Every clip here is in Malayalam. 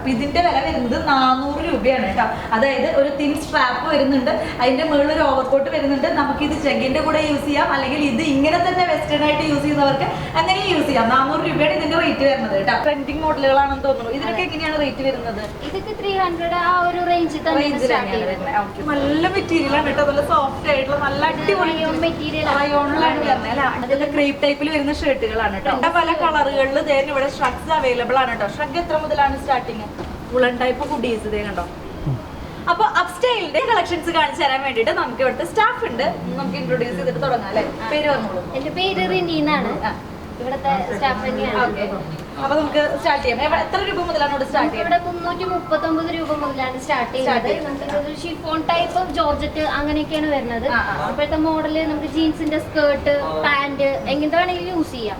അപ്പൊ ഇതിന്റെ വില വരുന്നത് നാനൂറ് രൂപയാണ് കേട്ടോ. അതായത് ഒരു തിൻ സ്ട്രാപ്പ് വരുന്നുണ്ട്. അതിന്റെ മുകളിൽ ഒരു ഓവർകോട്ട് വരുന്നുണ്ട്. നമുക്ക് ഇത് ചെഗിന്റെ കൂടെ യൂസ് ചെയ്യാം. അല്ലെങ്കിൽ ഇത് ഇങ്ങനെ തന്നെ വെസ്റ്റേൺ ആയിട്ട് യൂസ് ചെയ്യുന്നവർക്ക് അങ്ങനെ യൂസ് ചെയ്യാം. നാനൂറ് രൂപയാണ് ഇതിന്റെ റേറ്റ് വരുന്നത് കേട്ടോ. ട്രെൻഡിങ് മോഡലുകളാണെന്ന് തോന്നുന്നു. ഇതിനൊക്കെ എങ്ങനെയാണ് റേറ്റ് വരുന്നത്? ഇതൊക്കെ ത്രീ ഹൺഡ്രഡ് ആ ഒരു റേഞ്ച്. നല്ല മെറ്റീരിയൽ ആണ് കേട്ടോ. നല്ല സോഫ്റ്റ് ആയിട്ടുള്ള നല്ല അടിപൊളി മെറ്റീരിയൽ ക്രീപ് ആണ്. റയോണിലാണ് വരുന്നത് അല്ലെ? അതിന്റെ ക്രേപ്പ് ടൈപ്പിൽ വരുന്ന ഷർട്ടുകളാണ് കേട്ടോ. പല കളറുകളിൽ ഇവിടെ ഷ്രഗ്സ് അവൈലബിൾ ആണ് കേട്ടോ. ഷ്രഗ് എത്ര മുതലാണ് സ്റ്റാർട്ടിങ് ഉളൻ ടൈപ്പ് ഹുഡീസ് ഇതേ കണ്ടോ? അപ്പൊ അപ്സ്റ്റൈലിന്റെ കളക്ഷൻസ് കാണിച്ചു തരാൻ വേണ്ടിട്ട് നമുക്ക് ഇവിടുത്തെ സ്റ്റാഫ് ഉണ്ട്. നമുക്ക് ഇൻട്രോഡ്യൂസ് ചെയ്തിട്ട് തുടങ്ങാം അല്ലെ? പേര് പറഞ്ഞോളൂ. എന്റെ പേര് റിനി എന്നാണ് ഇവിടുത്തെ സ്റ്റാഫ് തന്നെയാണ്. ഓക്കെ അപ്പൊ നമുക്ക് സ്റ്റാർട്ട് ചെയ്യാം. എത്ര രൂപ മുതലാണ് സ്റ്റാർട്ട് ചെയ്യുന്നത് ഇവിടെ മുന്നൂറ്റി മുപ്പത്തൊമ്പത് രൂപ മുതലാണ് സ്റ്റാർട്ട് ചെയ്യുന്നത്. നമുക്ക് ഷിഫോൺ ടൈപ്പ് ഓഫ് ജോർജറ്റ് അങ്ങനെയൊക്കെയാണ് വരുന്നത്. ഇപ്പോഴത്തെ മോഡൽ നമുക്ക് ജീൻസിന്റെ സ്കേർട്ട് പാന്റ് എങ്ങനത്തെ വേണമെങ്കിലും യൂസ് ചെയ്യാം.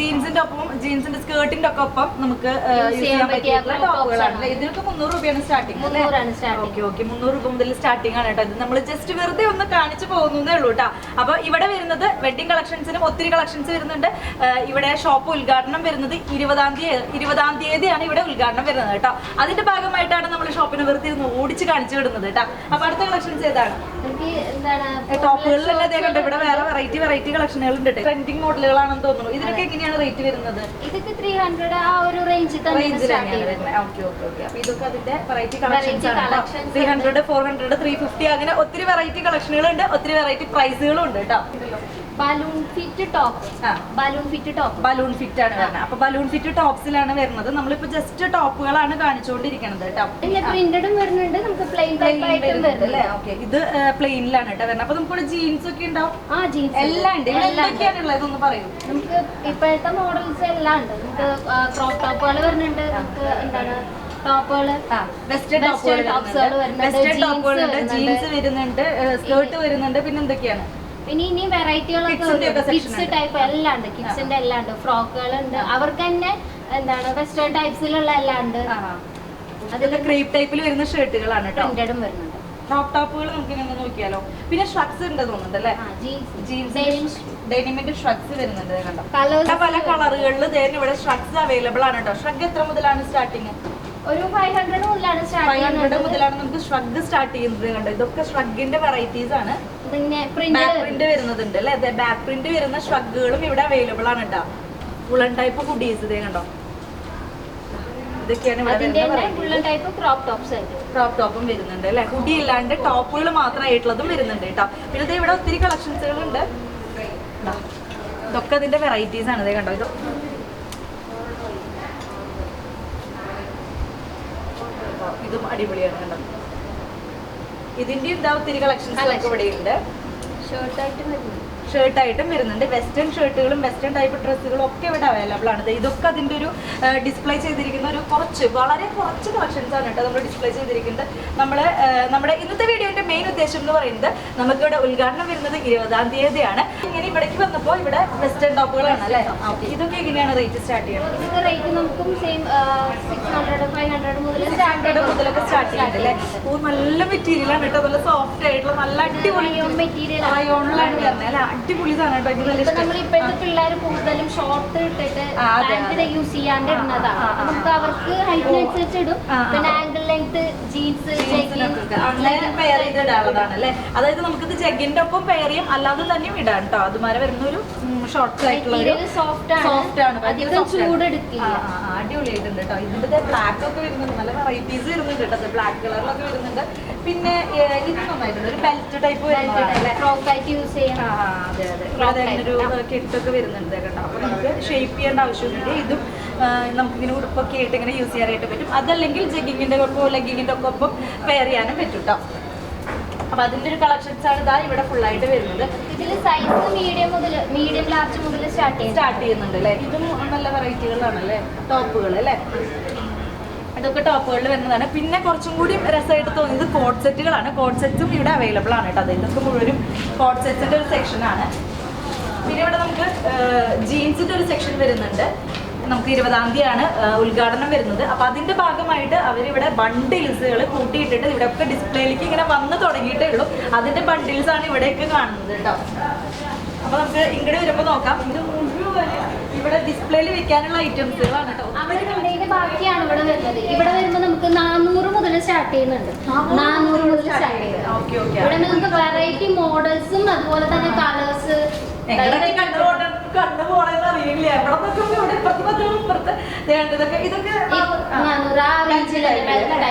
ജീൻസിന്റെ ഒപ്പം ജീൻസിന്റെ സ്കേർട്ടിന്റെ ഒക്കെ ഒപ്പം നമുക്ക് യൂസ് ചെയ്യാൻ പറ്റിയ ടോപ്പുകളാണ് ഇതിനൊക്കെ മുന്നൂറ് രൂപയാണ് സ്റ്റാർട്ടിങ് മുന്നൂറാണ്. ഓക്കെ ഓക്കെ മുന്നൂറ് രൂപ മുതൽ സ്റ്റാർട്ടിംഗ് ആണ് കേട്ടോ ഇത്. നമ്മൾ ജസ്റ്റ് വെറുതെ ഒന്ന് കാണിച്ചു പോകുന്നതേ ഉള്ളൂ കേട്ടോ. അപ്പൊ ഇവിടെ വരുന്നത് വെഡിങ് കളക്ഷൻസിനും ഒത്തിരി കളക്ഷൻസ് വരുന്നുണ്ട്. ഇവിടെ ഷോപ്പ് ഉദ്ഘാടനം വരുന്നത് ഇരുപതാം തീയതി ഇരുപതാം തീയതിയാണ് ഇവിടെ ഉദ്ഘാടനം വരുന്നത് കേട്ടോ. അതിന്റെ ഭാഗമായിട്ടാണ് നമ്മൾ ഷോപ്പിന് വെറുതെ ഒന്ന് ഓടിച്ച് കാണിച്ചു വിടുന്നത് കേട്ടോ. അപ്പൊ അടുത്ത കളക്ഷൻസ് ഏതാണ്? ടോപ്പുകളിലല്ലേ അതേ കണ്ടോ? ഇവിടെ വേറെ വെറൈറ്റി വെറൈറ്റി കളക്ഷനുകൾ ഉണ്ട് ട്രെൻഡിങ് മോഡലുകളാണെന്ന് തോന്നുന്നു. ഇതിനൊക്കെ എങ്ങനെയാണ് റേറ്റ് വരുന്നത്? ഇതൊക്കെ ത്രീ ഹൺഡ്രഡ് ആ ഒരു റേഞ്ചിൽ ഓക്കെ ഓക്കെ ഓക്കെ അപ്പൊ ഇതൊക്കെ അതിന്റെ വെറൈറ്റി കളക്ഷൻസ് ആണ് three hundred four hundred three fifty അങ്ങനെ ഒത്തിരി വെറൈറ്റി കളക്ഷനുകൾ ഉണ്ട് ഒത്തിരി വെറൈറ്റി പ്രൈസുകളും ഉണ്ട് കേട്ടോ. Balloon fit top. Balloon fit top balloon fit ആണ് വരുന്നത് അപ്പൊ ബലൂൺ ഫിറ്റ് ടോപ്സിലാണ് വരുന്നത്. നമ്മളിപ്പോ ജസ്റ്റ് ടോപ്പുകളാണ് കാണിച്ചുകൊണ്ടിരിക്കുന്നത് പ്രിന്റഡും വരുന്നുണ്ട്. നമുക്ക് പ്ലെയിൻ അല്ലേ? ഓക്കെ ഇത് പ്ലെയിനിലാണ് കേട്ടോ വരുന്നത്. അപ്പൊ നമുക്ക് ജീൻസ് ഒക്കെ ഉണ്ടാവും ആ ജീൻസ് എല്ലാം ഉണ്ട്. എന്തൊക്കെയാണുള്ളത്? ഇതൊന്ന് പറയൂ. നമുക്ക് ഇപ്പോഴത്തെ മോഡൽസ് എല്ലാം ഉണ്ട്. നമുക്ക് ക്രോപ്പ് ടോപ്പുകൾ വരുന്നുണ്ട്. നമുക്ക് എന്താണ് ടോപ്പുകൾ. വെസ്റ്റേൺ ടോപ്പുകളുണ്ട് വരുന്നുണ്ട്. ജീൻസ് വരുന്നുണ്ട്. സ്കേർട്ട് വരുന്നുണ്ട്. പിന്നെ എന്തൊക്കെയാണ്? പിന്നെ ഇനി വെറൈറ്റികളൊക്കെ കിഡ്സ് ടൈപ്പ് എല്ലാം ഉണ്ട്. കിഡ്സിന്റെ എല്ലാം ഉണ്ട് ഫ്രോക്കുകൾ ഉണ്ട് അവർക്ക് തന്നെ എന്താണ് വെസ്റ്റേൺ ടൈപ്സിലുള്ള എല്ലാം ഉണ്ട് അതിൽ ക്രേപ്പ് ടൈപ്പിൽ വരുന്ന ഷർട്ടുകളാണ് പ്രിന്റഡും വരുന്നുണ്ട്. ക്രോപ്പ് ടോപ്പുകൾ നമുക്ക് ഇങ്ങനെ നോക്കിയാലോ? പിന്നെ ഷ്രഗ്സ് ഉണ്ട് തോന്നുന്നുണ്ട് അല്ലേ? ജീൻസ് ഡെനിമിന്റെ ഷ്രഗ്സ് വരുന്നുണ്ട് കണ്ടോ? പല പല കളറുകളിൽ ദേൻ ഇവിടെ ഷ്രഗ്സ് അവൈലബിൾ ആണ് കേട്ടോ ഷ്രഗ് എത്ര മുതലാണ് സ്റ്റാർട്ടിങ് ഒരു ഫൈവ് ഹൺഡ്രഡ് മുതലാണ് സ്റ്റാർട്ട് ഹൺഡ്രഡ് മുതലാണ് നമുക്ക് ഷ്രഗ് സ്റ്റാർട്ട് ചെയ്യുന്നത് കണ്ടോ? ഇതൊക്കെ ഷ്രഗിന്റെ വെറൈറ്റീസ് ആണ്. പിന്നെ ബാക്ക് പ്രിന്റ് വരുന്നുണ്ട് അല്ലേ? അതെ ബാക്ക് പ്രിന്റ് വരുന്ന ഷ്രഗുകളും ഇവിടെ അവൈലബിൾ ആണ് കേട്ടോ ഉളൻ ടൈപ്പ് ഹുഡീസ് ഇതേ കണ്ടോ? ഇതൊക്കെയാണ് ഇവിടെ ടൈപ്പ് ക്രോപ്പ് ടോപ്സ് ക്രോപ്പ് ടോപ്പും വരുന്നുണ്ട് അല്ലെ? ഹുഡി ഇല്ലാണ്ട് ടോപ്പുകൾ മാത്രമായിട്ടുള്ളതും വരുന്നുണ്ട് കേട്ടോ പിന്നെ ഇവിടെ ഒത്തിരി കളക്ഷൻസുകളുണ്ട്. ഇതൊക്കെ അതിന്റെ വെറൈറ്റീസ് ആണ് ഇതേ കണ്ടോ? ഇത് ഇതും അടിപൊളിയാണ് കണ്ടോ? ഇതിന്റെ ഇതാ ഒത്തിരി കളക്ഷൻസ് ഇവിടെ ഉണ്ട് ഷോർട്ടായിട്ട് ആയിട്ട് വരുന്നത് ഷർട്ടായിട്ടും വരുന്നുണ്ട്. വെസ്റ്റേൺ ഷർട്ടുകളും വെസ്റ്റേൺ ടൈപ്പ് ഡ്രസ്സുകളും ഒക്കെ ഇവിടെ അവൈലബിൾ ആണ്. ഇതൊക്കെ അതിന്റെ ഒരു ഡിസ്പ്ലേ ചെയ്തിരിക്കുന്ന ഒരു കുറച്ച് വളരെ കുറച്ച് കളക്ഷൻസ് ആണ് കേട്ടോ നമ്മൾ ഡിസ്പ്ലേ ചെയ്തിരിക്കുന്നത്. നമ്മൾ നമ്മുടെ ഇന്നത്തെ വീഡിയോന്റെ മെയിൻ ഉദ്ദേശം എന്ന് പറയുന്നത് നമുക്കിവിടെ ഉദ്ഘാടനം വരുന്നത് ഇരുപതാം തീയതിയാണ്. ഇങ്ങനെ ഇവിടേക്ക് വന്നപ്പോൾ ഇവിടെ വെസ്റ്റേൺ ടോപ്പുകളാണ് അല്ലേ? ഇതൊക്കെ എങ്ങനെയാണ് റേറ്റ് സ്റ്റാർട്ട് ചെയ്യുന്നത്? ഇതിന്റെ റേറ്റ് നമുക്കും same six hundred five hundred മുതൽ സ്റ്റാൻഡേർഡ് മുതലൊക്കെ സ്റ്റാർട്ട് ചെയ്യുന്നുണ്ട് അല്ലേ? ഓ നല്ല മെറ്റീരിയലാണ് കേട്ടോ. നല്ല സോഫ്റ്റ് ആയിട്ടുള്ള നല്ല അടിപൊളി മെറ്റീരിയൽ റയോണിലാണ് വരുന്നത് അല്ലേ? അടിപൊളി സാധനം കേട്ടോ എനിക്ക് നല്ല ഇപ്പൊ ഇഷ്ടം. നമ്മൾ ഇപ്പോഴത്തെ പിള്ളേർ കൂടുതലും ഷോർട്ട് ഇട്ടിട്ട് ആ, അതെ, പാന്റ് യൂസ് ചെയ്യാണ്ട് ഇടുന്നതാണ് ആ, ആ, നമുക്ക് അവർക്ക് ഹൈറ്റിനനുസരിച്ച് ഇടും. ആ, ആ. പിന്നെ ആംഗിൾ ലെങ്ത് ജീൻസ് അങ്ങനെ പെയർ ചെയ്ത് ഇടാനുള്ളതാണ് അല്ലേ അതായത് നമുക്കിത് ജഗിന്റെ ഒപ്പം പെയർ ചെയ്യാം. അല്ലാതെ തന്നെയും ഇടാം കേട്ടോ. അതുമാരെ വരുന്ന ഒരു ഷോർട്ട്സ് ആയിട്ടുള്ള ഒരു സോഫ്റ്റ് സോഫ്റ്റ് ആണ് ആണ്. ഭയങ്കര അധികം soft ആണ്. ആ, അടിപൊളിയായിട്ടുണ്ട് കേട്ടോ. ഇതിന്റെ ബ്ലാക്ക് ഒക്കെ വരുന്നുണ്ട്. നല്ല വെറൈറ്റീസ് വരുന്നുണ്ട് കേട്ടോ. ബ്ലാക്ക് കളറിലൊക്കെ വരുന്നുണ്ട്. പിന്നെ ഏ, ഇത് നന്നായിട്ടുണ്ട്. ഒരു ബെൽറ്റ് ടൈപ്പ് വരുന്നുണ്ട് യൂസ് ചെയ്യാം. അതെ അതെ. ഒരു. കെട്ടൊക്കെ വരുന്നുണ്ട് കേട്ടോ. അപ്പൊ നമുക്ക് ഷേപ്പ് ചെയ്യേണ്ട ആവശ്യമൊന്നുമില്ല. ഇതും നമുക്കിങ്ങനെ ഉടുപ്പൊക്കെ ആയിട്ട് ഇങ്ങനെ യൂസ് ചെയ്യാനായിട്ട് പറ്റും. അതല്ലെങ്കിൽ ജഗ്ഗിങ്ങിന്റെ ഒപ്പം ലെഗിങ്ങിന്റെ ഒക്കെ ഒപ്പം പെയർ ചെയ്യാനും പറ്റും കേട്ടോ. അപ്പൊ അതിന്റെ ഒരു കളക്ഷൻസ് ആണ് ഇതാ ഇവിടെ ഫുൾ ആയിട്ട് വരുന്നത്. ഇതിൽ സൈസ് മീഡിയം മുതൽ മീഡിയം ലാർജ് മുതൽ സ്റ്റാർട്ട് സ്റ്റാർട്ട് ചെയ്യുന്നുണ്ട് അല്ലേ? ഇതും നല്ല വെറൈറ്റികളാണ് അല്ലേ ടോപ്പുകൾ അല്ലേ? ഇതൊക്കെ ടോപ്പുകളിൽ വരുന്നതാണ്. പിന്നെ കുറച്ചും കൂടി രസമായിട്ട് തോന്നിയത് കോഡ് സെറ്റുകളാണ് കോഡ് സെറ്റും ഇവിടെ അവൈലബിൾ ആണ് കേട്ടോ. അത് ഇതൊക്കെ മുഴുവനും കോഡ് സെറ്റിന്റെ ഒരു സെക്ഷനാണ് പിന്നെ ഇവിടെ നമുക്ക് ജീൻസിന്റെ ഒരു സെക്ഷൻ വരുന്നുണ്ട്. നമുക്ക് ഇരുപതാം തീയതിയാണ് ഉദ്ഘാടനം വരുന്നത്. അപ്പൊ അതിന്റെ ഭാഗമായിട്ട് അവരിവിടെ ബണ്ടിൽസുകൾ കൂട്ടിയിട്ടിട്ട് ഇവിടെ ഒക്കെ ഡിസ്പ്ലേയിലേക്ക് ഇങ്ങനെ വന്ന് തുടങ്ങിയിട്ടേ ഉള്ളൂ. അതിന്റെ ബണ്ടിൽസ് ആണ് ഇവിടെയൊക്കെ കാണുന്നത് കേട്ടോ. അപ്പൊ നമുക്ക് ഇങ്ങോട്ട് വരുമ്പോ നോക്കാം. ഇത് മുഴുവൻ ഇവിടെ ഡിസ്പ്ലേയിൽ വെക്കാനുള്ള ഐറ്റംസുകളാണ് കേട്ടോ. ബാക്കിയാണ് ഇവിടെ വരുന്നത് ഇവിടെ വരുമ്പോ നമുക്ക് നാനൂറ് മുതൽ സ്റ്റാർട്ട് ചെയ്യുന്നുണ്ട് നാനൂറ് മുതൽ സ്റ്റാർട്ട് ചെയ്യുന്നത് ഇവിടെ നിങ്ങൾക്ക് വെറൈറ്റി മോഡൽസും അതുപോലെ തന്നെ കളേഴ്സ് ഇതൊക്കെ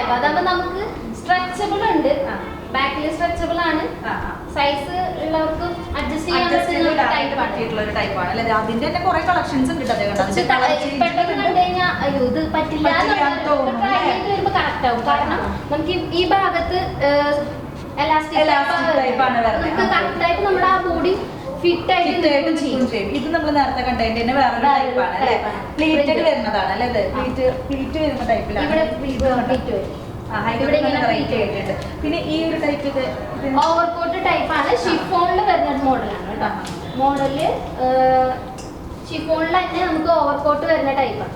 ടൈപ്പ് അതാകുമ്പോൾ നമുക്ക് സ്ട്രെച്ചബിൾ ഉണ്ട്. ബാക്കിൽ സ്ട്രെച്ചബിൾ ആണ്. സൈസ് ഉള്ളവർക്ക് അഡ്ജസ്റ്റ് ചെയ്യാൻ പറ്റുന്ന ഒരു ടൈപ്പ് പറ്റിയിട്ടുള്ള ഒരു ടൈപ്പാണ് അല്ലേ അതിന്റെ തന്നെ കുറെ കളക്ഷൻസ് കേട്ടോ പെട്ടെന്ന് ഉണ്ട്. കണ്ടു കഴിഞ്ഞാൽ അയ്യോ ഇത് പറ്റില്ല കറക്റ്റ് ആവും കാരണം നമുക്ക് ഈ- ഭാഗത്ത് എലാസ്റ്റിക്. നമുക്ക്. കറക്റ്റ് ആയിട്ട് നമ്മുടെ ആ ബോഡി ഫിറ്റ് ആയിട്ട് ചെയ്യും. ഇത് നമ്മൾ നേരത്തെ കണ്ടതിന്റെ തന്നെ വേറൊരു ടൈപ്പാണ് അല്ലേ? പ്ലീറ്റഡ് വരുന്നതാണ് അല്ലേ ഇത്? പ്ലീറ്റ് പ്ലീറ്റ് വരുന്ന ടൈപ്പിലാണ് പിന്നെ ഈ ഒരു ടൈപ്പ് ഇത് ഓവർകോട്ട് ടൈപ്പ് ആണ്. ഷിഫോണിൽ വരുന്ന മോഡലാണ് കേട്ടോ. മോഡൽ ഷിഫോണിൽ തന്നെ നമുക്ക് ഓവർകോട്ട് വരുന്ന ടൈപ്പാണ്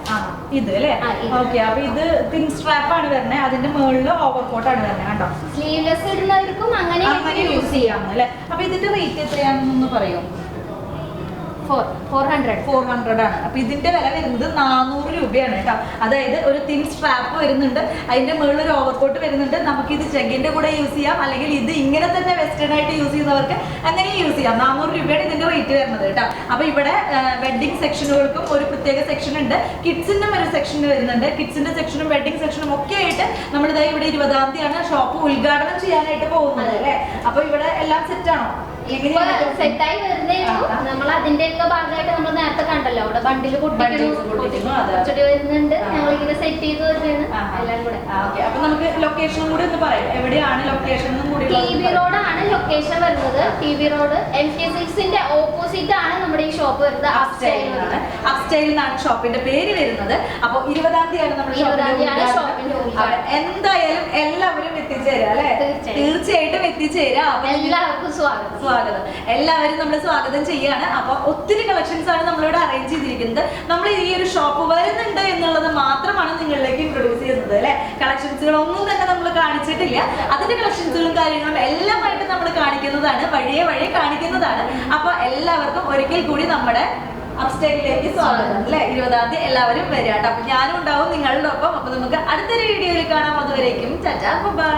ഇത് അല്ലേ. ഓക്കെ അപ്പൊ ഇത് തിൻ സ്ട്രാപ്പ് ആണ് വരുന്നത് അതിന്റെ മുകളിൽ ഓവർ കോട്ട് ആണ് വരുന്നത് കണ്ടോ? സ്ലീവ്ലെസ് ഇടുന്നവർക്കും അങ്ങനെ അങ്ങനെ യൂസ് ചെയ്യാം. അല്ലേ? അപ്പൊ ഇതിന്റെ റേറ്റ് എത്രയാണെന്നൊന്ന് പറയോ? ഫോർ ഹൺഡ്രഡ് ഫോർ ഹൺഡ്രഡ് ആണ്. അപ്പൊ ഇതിന്റെ വില വരുന്നത് നാനൂറ് രൂപയാണ് കേട്ടോ. അതായത് ഒരു തിൻ സ്ട്രാപ്പ് വരുന്നുണ്ട്. അതിന്റെ മുകളിൽ ഒരു ഓവർകോട്ട് വരുന്നുണ്ട്. നമുക്ക് ഇത് ചെഗിന്റെ കൂടെ യൂസ് ചെയ്യാം. അല്ലെങ്കിൽ ഇത് ഇങ്ങനെ തന്നെ വെസ്റ്റേൺ ആയിട്ട് യൂസ് ചെയ്യുന്നവർക്ക് അങ്ങനെ യൂസ് ചെയ്യാം. നാനൂറ് രൂപയാണ് ഇതിന്റെ റേറ്റ് വരുന്നത് കേട്ടോ. അപ്പൊ ഇവിടെ വെഡിങ് സെക്ഷനുകൾക്കും ഒരു പ്രത്യേക സെക്ഷൻ ഉണ്ട്. കിഡ്സിന്റെ ഒരു സെക്ഷൻ വരുന്നുണ്ട്. കിഡ്സിന്റെ സെക്ഷനും വെഡിങ് സെക്ഷനും ഒക്കെ ആയിട്ട് നമ്മളിതായി ഇവിടെ ഇരുപതാം തീയതിയാണ് ഷോപ്പ് ഉദ്ഘാടനം ചെയ്യാനായിട്ട് പോകുന്നത് അല്ലേ? അപ്പൊ ഇവിടെ എല്ലാം സെറ്റ് ആണോ? സെറ്റായി വരുന്നേ നമ്മൾ അതിന്റെ ഒക്കെ ഭാഗമായിട്ട് നമ്മൾ നേരത്തെ കണ്ടല്ലോ. അവിടെ ബണ്ടിൽ പൊട്ടിക്കുന്നു കുറച്ചുകൂടി വരുന്നുണ്ട്. ആ. സെറ്റ് ചെയ്ത് ആ. എല്ലാം കൂടെ. അപ്പൊ നമുക്ക് ലൊക്കേഷൻ കൂടി ഒന്ന് പറയാം. എവിടെയാണ് ലൊക്കേഷൻ ടി വി റോഡാണ് ലൊക്കേഷൻ വരുന്നത്. T V road M T സിക്സിന്റെ opposite ആണ് നമ്മുടെ ഈ ഷോപ്പ് വരുന്നത്. അപ്സ്റ്റൈൽ അപ്സ്റ്റൈൽ എന്നാണ് ഷോപ്പിന്റെ പേര് വരുന്നത്. അപ്പൊ ഇരുപതാം തീയതിയാണ് നമ്മുടെ ഇരുപതാം തീയതിയാണ് ഷോപ്പിന്റെ എന്തായാലും എല്ലാവരും എത്തിച്ചേരാം അല്ലെ? തീർച്ചയായിട്ടും എത്തിച്ചേരാം. എല്ലാവർക്കും സ്വാഗതം. സ്വാഗതം. എല്ലാവരും നമ്മൾ സ്വാഗതം ചെയ്യാണ്. അപ്പൊ ഒത്തിരി കളക്ഷൻസ് ആണ് നമ്മളിവിടെ അറേഞ്ച് ചെയ്തിരിക്കുന്നത്. നമ്മൾ ഈ ഒരു ഷോപ്പ് വരുന്നുണ്ട് എന്നുള്ളത് മാത്രമാണ് നിങ്ങളിലേക്ക് ഇൻട്രൊഡ്യൂസ് ചെയ്യുന്നത് അല്ലെ? കളക്ഷൻസുകൾ ഒന്നും തന്നെ നമ്മൾ കാണിച്ചിട്ടില്ല. അതിന്റെ കളക്ഷൻസുകളും കാര്യങ്ങളും എല്ലാമായിട്ട് നമ്മൾ കാണിക്കുന്നതാണ് വഴിയെ വഴിയെ കാണിക്കുന്നതാണ്. അപ്പൊ എല്ലാവർക്കും ഒരിക്കൽ കൂടി നമ്മുടെ അപ്സ്റ്റേറ്റിലേക്ക് സ്വാഗതം അല്ലെ? ഇരുപതാം തീയതി എല്ലാവരും വരിക കേട്ടോ. അപ്പൊ ഞാനും ഉണ്ടാവും നിങ്ങളുടെ ഒപ്പം അപ്പൊ നമുക്ക് അടുത്തൊരു വീഡിയോയിൽ കാണാം. അതുവരേക്കും ചാറ്റാ ബൈ